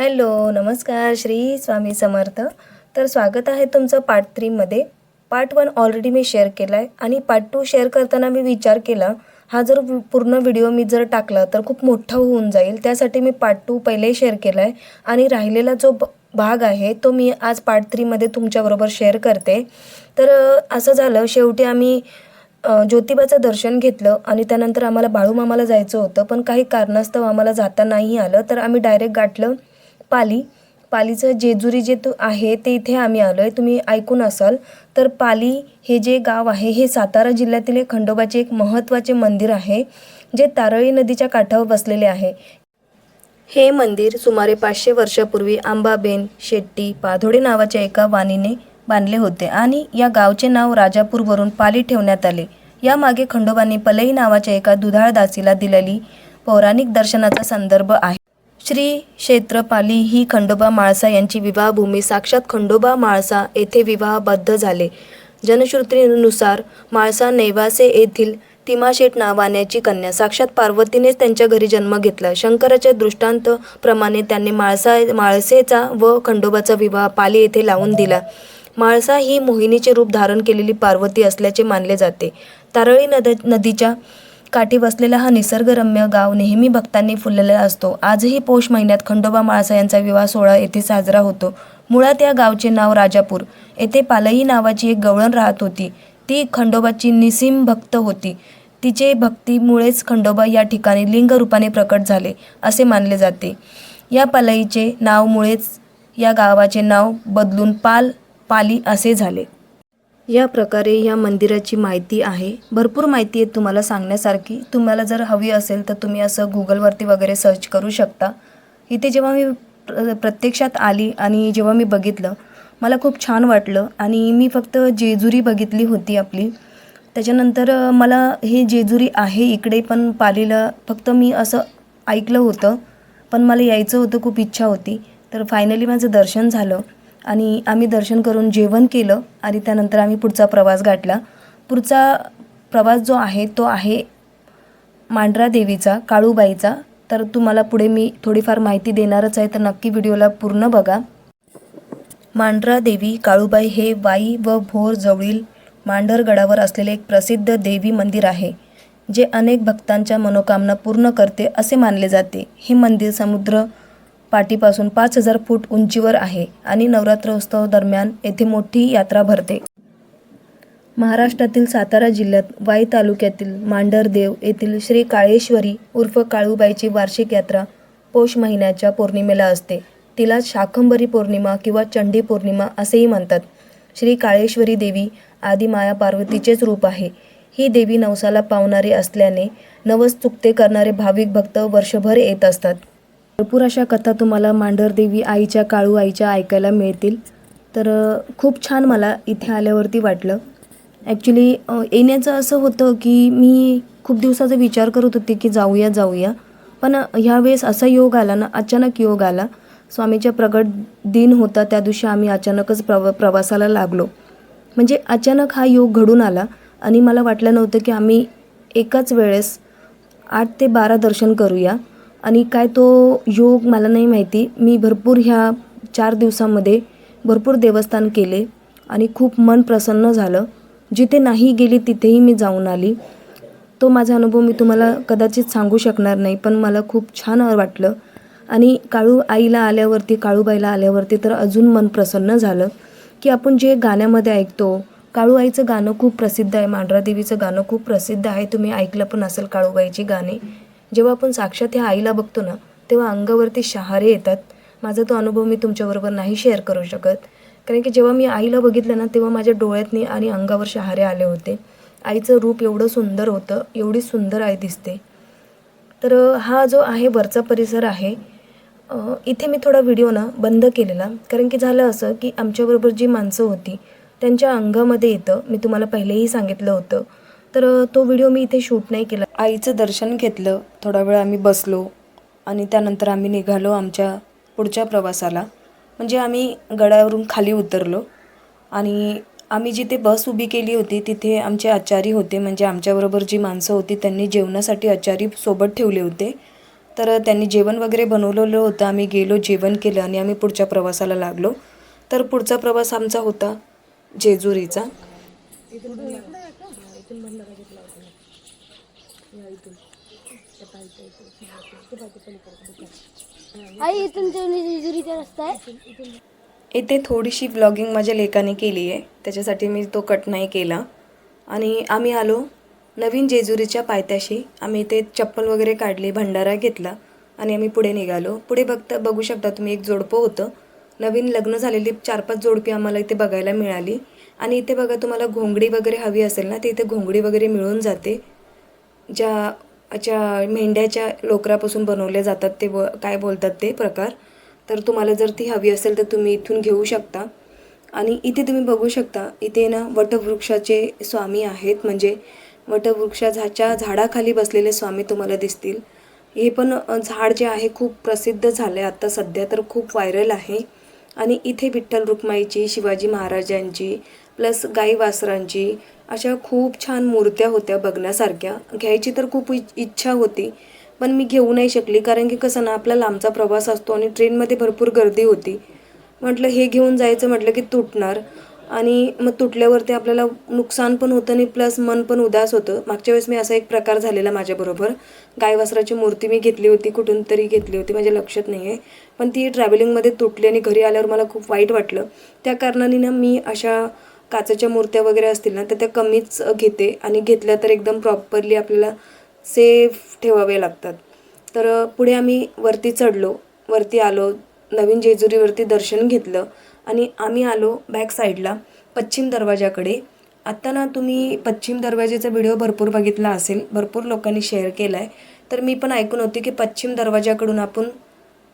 Hello नमस्कार श्री स्वामी समर्थ. तर स्वागत आहे तुमचं पार्ट थ्रीमध्ये पार्ट वन ऑलरेडी मी शेअर केला आहे आणि पार्ट टू शेअर करताना मी विचार केला हा जर पूर्ण व्हिडिओ मी जर टाकला तर खूप मोठा होऊन जाईल. त्यासाठी मी पार्ट टू पहिले शेअर केला आहे आणि राहिलेला जो भाग आहे तो मी आज पार्ट थ्रीमध्ये तुमच्याबरोबर शेअर करते. तर असं झालं शेवटी आम्ही ज्योतिबाचं दर्शन घेतलं आणि त्यानंतर आम्हाला बाळूमामाला जायचं होतं पण काही कारणास्तव आम्हाला जाता नाही आलं. तर आम्ही डायरेक्ट गाठलं पाली. पालीचं जेजुरी जे तू आहे ते इथे आम्ही आलो आहे तुम्ही ऐकून असाल. तर पाली हे जे गाव आहे हे सातारा जिल्ह्यातील एक खंडोबाचे एक महत्त्वाचे मंदिर आहे जे तारळी नदीच्या काठावर बसलेले आहे. हे मंदिर सुमारे पाचशे वर्षापूर्वी आंबाबेन शेट्टी पाधोडे नावाच्या एका वाणीने बांधले होते आणि या गावचे नाव राजापूरवरून पाली ठेवण्यात आले. यामागे खंडोबांनी पलई नावाच्या एका दुधाळ दासीला दिलेली पौराणिक दर्शनाचा संदर्भ आहे. श्री क्षेत्रपाली ही खंडोबा माळसा यांची विवाहभूमी. साक्षात खंडोबा माळसा येथे विवाहबद्ध झाले. जनश्रुतीनुसार माळसा नेवासे येथील तिमाशेठ नावाण्याची कन्या. साक्षात पार्वतीनेच त्यांच्या घरी जन्म घेतला. शंकराच्या दृष्टांत प्रमाणे त्यांनी माळसा माळसेचा व खंडोबाचा विवाह पाली येथे लावून दिला. माळसा ही मोहिनीचे रूप धारण केलेली पार्वती असल्याचे मानले जाते. तारळी नद नदीच्या काठी बसलेला हा निसर्गरम्य गाव नेहमी भक्तांनी फुललेला असतो. आजही पौष महिन्यात खंडोबा माळसा यांचा विवाह सोहळा येथे साजरा होतो. मुळात या गावचे नाव राजापूर. येथे पालई नावाची एक गवळण राहत होती. ती खंडोबाची निसीम भक्त होती. तिचे भक्तीमुळेच खंडोबा या ठिकाणी लिंगरूपाने प्रकट झाले असे मानले जाते. या पालईचे नावमुळेच या गावाचे नाव बदलून पाल पाली असे झाले. या प्रकारे या मंदिराची माहिती आहे. भरपूर माहिती आहे तुम्हाला सांगण्यासारखी. तुम्हाला जर हवी असेल तर तुम्ही असं गुगलवरती वगैरे सर्च करू शकता. इथे जेव्हा मी प्र प्रत्यक्षात आली आणि जेव्हा मी बघितलं मला खूप छान वाटलं आणि मी फक्त जेजुरी बघितली होती आपली. त्याच्यानंतर मला हे जेजुरी आहे इकडे पण पालीला फक्त मी असं ऐकलं होतं. पण मला यायचं होतं खूप इच्छा होती. तर फायनली माझं दर्शन झालं. आणि आम्ही दर्शन करून जेवण केलं आणि त्यानंतर आम्ही पुढचा प्रवास गाठला. पुढचा प्रवास जो आहे तो आहे मांढरा देवीचा काळूबाईचा. तर तुम्हाला पुढे मी थोडीफार माहिती देणारच आहे तर नक्की व्हिडिओला पूर्ण बघा. मांढरा देवी काळूबाई हे वाई व भोर जवळील मांढरगडावर असलेले एक प्रसिद्ध देवी मंदिर आहे जे अनेक भक्तांच्या मनोकामना पूर्ण करते असे मानले जाते. हे मंदिर समुद्र पाटीपासून पाच हजार फूट उंचीवर आहे आणि नवरात्रोत्सव दरम्यान येथे मोठी यात्रा भरते. महाराष्ट्रातील सातारा जिल्ह्यात वाई तालुक्यातील मांडरदेव येथील श्री काळेश्वरी उर्फ काळूबाईची वार्षिक यात्रा पौष महिन्याच्या पौर्णिमेला असते. तिला शाकंभरी पौर्णिमा किंवा चंडी पौर्णिमा असेही म्हणतात. श्री काळेश्वरी देवी आदी माया पार्वतीचेच रूप आहे. ही देवी नवसाला पावणारी असल्याने नवस चुकते करणारे भाविक भक्त वर्षभर येत असतात. भरपूर अशा कथा तुम्हाला मांढरदेवी आईच्या काळू आईच्या ऐकायला मिळतील. तर खूप छान मला इथे आल्यावरती वाटलं. ॲक्च्युली येण्याचं असं होतं की मी खूप दिवसाचा विचार करत होते की जाऊया जाऊया. पण ह्यावेळेस असा योग आला ना अचानक योग आला. स्वामीच्या प्रगट दिन होता त्या दिवशी आम्ही अचानकच प्रव प्रवासाला लागलो. म्हणजे अचानक हा योग घडून आला आणि मला वाटलं नव्हतं की आम्ही एकाच वेळेस आठ ते बारा दर्शन करूया. आणि काय तो योग मला नाही माहिती. मी भरपूर ह्या चार दिवसामध्ये भरपूर देवस्थान केले आणि खूप मन प्रसन्न झालं. जिथे नाही गेली तिथेही मी जाऊन आली. तो माझा अनुभव मी तुम्हाला कदाचित सांगू शकणार नाही पण मला खूप छान वाटलं. आणि काळू आईला आल्यावरती काळूबाईला आल्यावरती तर अजून मन प्रसन्न झालं की आपण जे गाण्यामध्ये ऐकतो काळू आईचं गाणं खूप प्रसिद्ध आहे मांढरा देवीचं गाणं खूप प्रसिद्ध आहे. तुम्ही ऐकलं पण असेल काळूबाईची गाणी. जेव्हा आपण साक्षात ह्या आईला बघतो ना तेव्हा अंगावरती शहारे येतात. माझा तो अनुभव मी तुमच्याबरोबर नाही शेअर करू शकत. कारण की जेव्हा मी आईला बघितलं ना तेव्हा माझ्या डोळ्यातनी आणि अंगावर शहारे आले होते. आईचं रूप एवढं सुंदर होतं एवढी सुंदर आई दिसते. तर हा जो आहे वरचा परिसर आहे इथे मी थोडा व्हिडिओ ना बंद केलेला. कारण की झालं असं की आमच्याबरोबर जी माणसं होती त्यांच्या अंगामध्ये येतं. मी तुम्हाला पहिलेही सांगितलं होतं. तर तो व्हिडिओ मी इथे शूट नाही केला. आईचं दर्शन घेतलं. थोडा वेळ आम्ही बसलो आणि त्यानंतर आम्ही निघालो आमच्या पुढच्या प्रवासाला. म्हणजे आम्ही गडावरून खाली उतरलो आणि आम्ही जिथे बस उभी केली होती तिथे आमचे आचारी होते. म्हणजे आमच्याबरोबर जी माणसं होती त्यांनी जेवणासाठी आचारी सोबत ठेवले होते. तर त्यांनी जेवण वगैरे बनवलेलं होतं. आम्ही गेलो जेवण केलं आणि आम्ही पुढच्या प्रवासाला लागलो. तर पुढचा प्रवास आमचा होता जेजुरीचा. आई इथून जेजुरीचा रस्ता आहे. इथे थोडीशी ब्लॉगिंग माझ्या लेकाने केली आहे. त्याच्यासाठी मी तो कट नाही केला. आणि आम्ही आलो नवीन जेजुरीच्या पायथ्याशी. आम्ही इथे चप्पल वगैरे काढली भंडारा घेतला आणि आम्ही पुढे निघालो. पुढे बघता बघू शकता तुम्ही एक जोडपं होतं. नवीन लग्न झालेली चार पाच जोडपी आम्हाला इथे बघायला मिळाली. आणि इथे बघा तुम्हाला घोंगडी वगैरे हवी असेल ना ती इथे घोंगडी वगैरे मिळून जाते. ज्या ज्या मेंढ्याच्या लोकरापासून बनवले जातात ते व काय बोलतात ते प्रकार? तर तुम्हाला जर ती हवी असेल तर तुम्ही इथून घेऊ शकता. आणि इथे तुम्ही बघू शकता इथे ना वटवृक्षाचे स्वामी आहेत. म्हणजे वटवृक्षाच्या झाडाखाली बसलेले स्वामी तुम्हाला दिसतील. हे पण झाड जे आहे खूप प्रसिद्ध झालं आहे आत्ता सध्या तर खूप व्हायरल आहे. आणि इथे विठ्ठल रुक्माईची शिवाजी महाराजांची प्लस गाई वासरांची अशा खूप छान मूर्त्या होत्या बघण्यासारख्या. घ्यायची तर खूप इच्छा होती पण मी घेऊ नाही शकली कारण की कसं ना आपला लांबचा प्रवास असतो आणि ट्रेनमध्ये भरपूर गर्दी होती. म्हटलं हे घेऊन जायचं म्हटलं की तुटणार आणि मग तुटल्यावरती आपल्याला नुकसान पण होतं आणि प्लस मन पण उदास होतं. मागच्या वेळेस मी असा एक प्रकार झालेला माझ्याबरोबर. गाय वासराची मूर्ती मी घेतली होती कुठून तरी घेतली होती माझ्या लक्षात नाही आहे पण ती ट्रॅव्हलिंगमध्ये तुटली आणि घरी आल्यावर मला खूप वाईट वाटलं. त्या कारणाने ना मी अशा काचेच्या मूर्त्या वगैरे असतील ना तर त्या कमीच घेते. आणि घेतल्या तर एकदम प्रॉपरली आपल्याला सेफ ठेवावे लागतात. तर पुढे आम्ही वरती चढलो. वरती आलो. नवीन जेजुरीवरती दर्शन घेतलं. आणि आम्ही आलो बॅक साईडला पश्चिम दरवाजाकडे. आत्ता ना तुम्ही पश्चिम दरवाजेचा व्हिडिओ भरपूर बघितला असेल. भरपूर लोकांनी शेअर केला आहे तर मी पण ऐकून होते की पश्चिम दरवाजाकडून आपण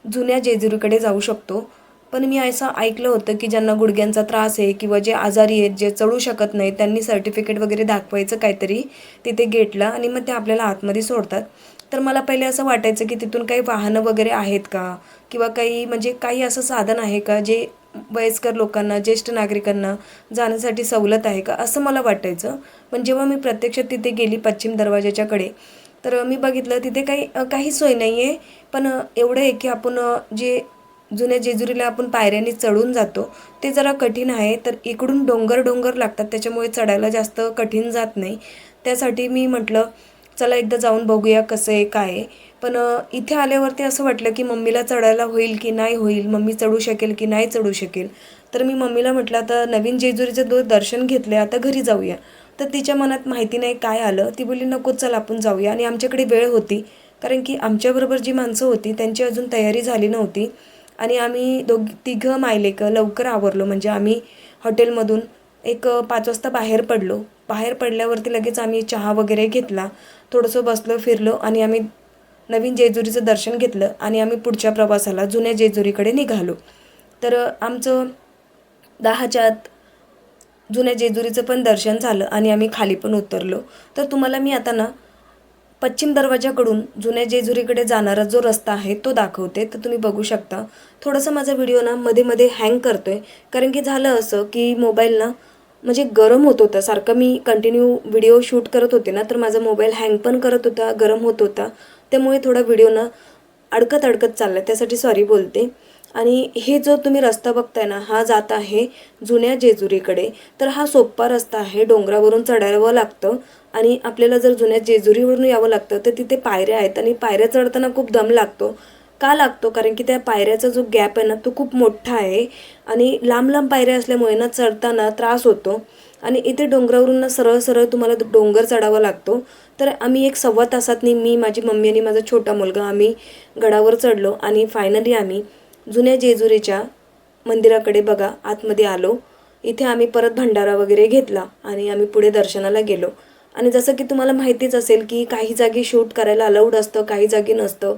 जुन्या जेजुरीकडे जाऊ शकतो. पण मी असं ऐकलं होतं की ज्यांना गुडघ्यांचा त्रास आहे किंवा जे आजारी आहेत जे चढू शकत नाहीत त्यांनी सर्टिफिकेट वगैरे दाखवायचं काहीतरी तिथे गेटला आणि मग ते आपल्याला आतमध्ये सोडतात. तर मला पहिले असं वाटायचं की तिथून काही वाहनं वगैरे आहेत का? किंवा काही म्हणजे काही असं साधन आहे का जे वयस्कर लोकांना ज्येष्ठ नागरिकांना जाण्यासाठी सवलत आहे का? असं मला वाटायचं. पण जेव्हा मी प्रत्यक्षात तिथे गेली पश्चिम दरवाजाच्याकडे तर मी बघितलं तिथे काही काही सोय नाही आहे पण एवढं आहे की आपण जे जुन्या जेजुरीला आपण पायऱ्यांनी चढून जातो ते जरा कठीण आहे तर इकडून डोंगर डोंगर लागतात त्याच्यामुळे चढायला जास्त कठीण जात नाही. त्यासाठी मी म्हटलं चला एकदा जाऊन बघूया कसं आहे काय आहे. पण इथे आल्यावरती असं वाटलं की मम्मीला चढायला होईल की नाही होईल मम्मी चढू शकेल की नाही चढू शकेल. तर मी मम्मीला म्हटलं आता नवीन जेजुरीचं दो दर्शन घेतलं आता घरी जाऊया. तर तिच्या मनात माहिती नाही काय आलं ती बोलली नको चल आपण जाऊया. आणि आमच्याकडे वेळ होती कारण की आमच्याबरोबर जी माणसं होती त्यांची अजून तयारी झाली नव्हती. आणि आम्ही दोघ तिघं मायलेकं लवकर आवरलो. म्हणजे आम्ही हॉटेलमधून एक पाच वाजता बाहेर पडलो. बाहेर पडल्यावरती लगेच आम्ही चहा वगैरे घेतला. थोडंसं बसलो फिरलो आणि आम्ही नवीन जेजुरीचं दर्शन घेतलं आणि आम्ही पुढच्या प्रवासाला जुन्या जेजुरीकडे निघालो. तर आमचं दहाच्या आत जुन्या जेजुरीचं पण दर्शन झालं आणि आम्ही खाली पण उतरलो. तर तुम्हाला मी आता ना पश्चिम दरवाजाकडून जुन्या जेजुरीकडे जाणारा जो रस्ता आहे तो दाखवते. तर तुम्ही बघू शकता. थोडंसं माझा व्हिडिओ ना मध्ये मध्ये हँग आहे कारण की झालं असं की मोबाईल ना म्हणजे गरम होत होता. सारखं मी कंटिन्यू व्हिडिओ शूट करत होते ना तर माझा मोबाईल हँग पण करत होता गरम होत होता. त्यामुळे थोडा व्हिडिओ ना अडकत अडकत चालला. त्यासाठी सॉरी बोलते. आणि हे जो तुम्ही रस्ता बघताय ना हा जात आहे जुन्या जेजुरीकडे. तर हा सोप्पा रस्ता आहे डोंगरावरून चढावं लागतं. आणि आपल्याला जर जुन्या जेजुरीवरून यावं लागतं तर तिथे पायऱ्या आहेत आणि पायऱ्या चढताना खूप दम लागतो. का लागतो? कारण की त्या पायऱ्याचा जो गॅप आहे ना तो खूप मोठा आहे. आणि लांब लांब पायऱ्या असल्यामुळे ना चढताना त्रास होतो. आणि इथे डोंगरावरून ना सरळ सरळ तुम्हाला डोंगर चढावा लागतो. तर आम्ही एक सव्वा तासातनी मी माझी मम्मी आणि माझा छोटा मुलगा आम्ही गडावर चढलो आणि फायनली आम्ही जुन्या जेजुरीच्या मंदिराकडे बघा आतमध्ये आलो. इथे आम्ही परत भंडारा वगैरे घेतला आणि आम्ही पुढे दर्शनाला गेलो. आणि जसं की तुम्हाला माहितीच असेल की काही जागी शूट करायला अलाउड असतं काही जागी नसतं.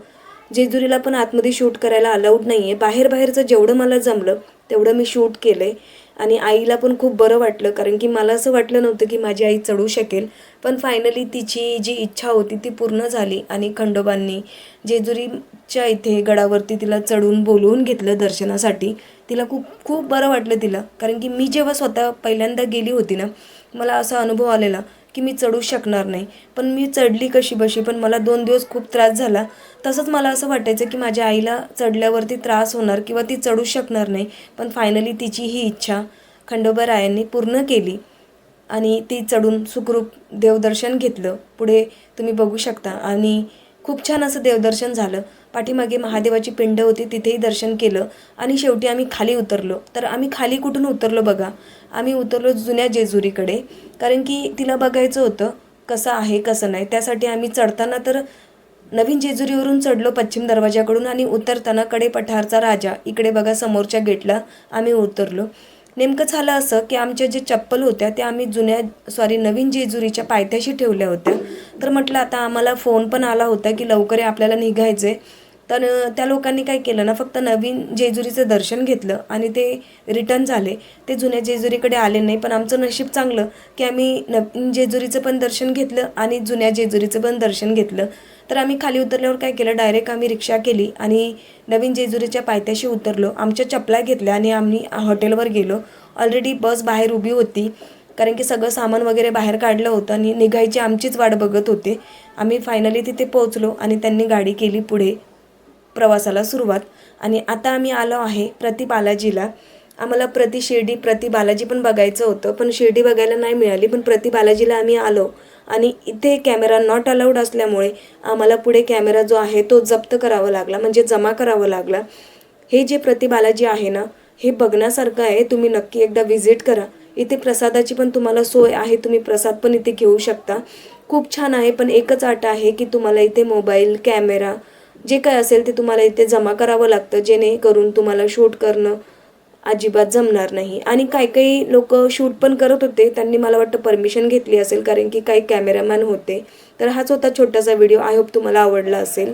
जेजुरीला पण आतमध्ये शूट करायला अलाउड नाही आहे बाहेर बाहेरचं जेवढं मला जमलं तेवढं मी शूट केलं आहे आणि आईला पण खूप बरं वाटलं कारण की मला असं वाटलं नव्हतं की माझी आई चढू शकेल. पण फायनली तिची जी इच्छा होती ती पूर्ण झाली आणि खंडोबांनी जेजुरीच्या इथे गडावरती तिला चढून बोलवून घेतलं दर्शनासाठी. तिला खूप खूप बरं वाटलं तिला कारण की मी जेव्हा स्वतः पहिल्यांदा गेली होती ना मला असा अनुभव आलेला. की मी चढू शकणार नाही. पण मी चढली कशी बशी? पण मला दोन दिवस खूप त्रास झाला. तसंच मला असं वाटायचं की माझ्या आईला चढल्यावरती त्रास होणार किंवा ती चढू शकणार नाही. पण फायनली तिची ही इच्छा खंडोबारायांनी पूर्ण केली आणि ती चढून सुखरूप देवदर्शन घेतलं. पुढे तुम्ही बघू शकता. आणि खूप छान असं देवदर्शन झालं. पाठीमागे महादेवाची पिंड होती तिथेही दर्शन केलं. आणि शेवटी आम्ही खाली उतरलो. तर आम्ही खाली कुठून उतरलो बघा? आम्ही उतरलो जुन्या जेजुरीकडे. कारण की तिला बघायचं होतं कसं आहे कसं नाही. त्यासाठी आम्ही चढताना तर नवीन जेजुरीवरून चढलो पश्चिम दरवाजाकडून आणि उतरताना कडे पठारचा राजा इकडे बघा समोरच्या गेटला आम्ही उतरलो. नेमकं झालं असं की आमच्या जे चप्पल होत्या त्या आम्ही जुन्या सॉरी नवीन जेजुरीच्या पायथ्याशी ठेवल्या होत्या. तर म्हटलं आता आम्हाला फोन पण आला होता की लवकर आपल्याला निघायचं तर त्या लोकांनी काय केलं ना फक्त नवीन जेजुरीचं दर्शन घेतलं आणि ते रिटर्न झाले. ते जुन्या जेजुरीकडे आले नाही पण आमचं नशीब चांगलं की आम्ही नवीन जेजुरीचं पण दर्शन घेतलं आणि जुन्या जेजुरीचं पण दर्शन घेतलं. तर आम्ही खाली उतरल्यावर काय केलं डायरेक्ट आम्ही रिक्षा केली आणि नवीन जेजुरीच्या पायथ्याशी उतरलो. आमच्या चपला घेतल्या आणि आम्ही हॉटेलवर गेलो. ऑलरेडी बस बाहेर उभी होती कारण की सगळं सामान वगैरे बाहेर काढलं होतं आणि निघायची आमचीच वाट बघत होते. आम्ही फायनली तिथे पोहोचलो आणि त्यांनी गाडी केली पुढे. प्रवासाला सुरुवात. आणि आता आम्ही आलो आहे प्रति बालाजीला. आम्हाला प्रति शिर्डी प्रति बालाजी पण बघायचं होतं पण शिर्डी बघायला नाही मिळाली पण प्रति बालाजीला आम्ही आलो. आणि इथे कॅमेरा नॉट अलाउड असल्यामुळे आम्हाला पुढे कॅमेरा जो आहे तो जप्त करावा लागला म्हणजे जमा करावा लागला. हे जे प्रति बालाजी आहे ना हे बघण्यासारखं आहे तुम्ही नक्की एकदा व्हिजिट करा. इथे प्रसादाची पण तुम्हाला सोय आहे तुम्ही प्रसाद पण इथे घेऊ शकता. खूप छान आहे पण एकच आट आहे की तुम्हाला इथे मोबाईल कॅमेरा जे काय असेल ते तुम्हाला इथे जमा करावं लागतं जेणेकरून तुम्हाला शूट करणं अजिबात जमणार नाही. आणि काही काही लोक शूट पण करत होते त्यांनी मला वाटतं परमिशन घेतली असेल कारण की काही कॅमेरामॅन होते. तर हाच होता छोटासा व्हिडिओ आय होप तुम्हाला आवडला असेल.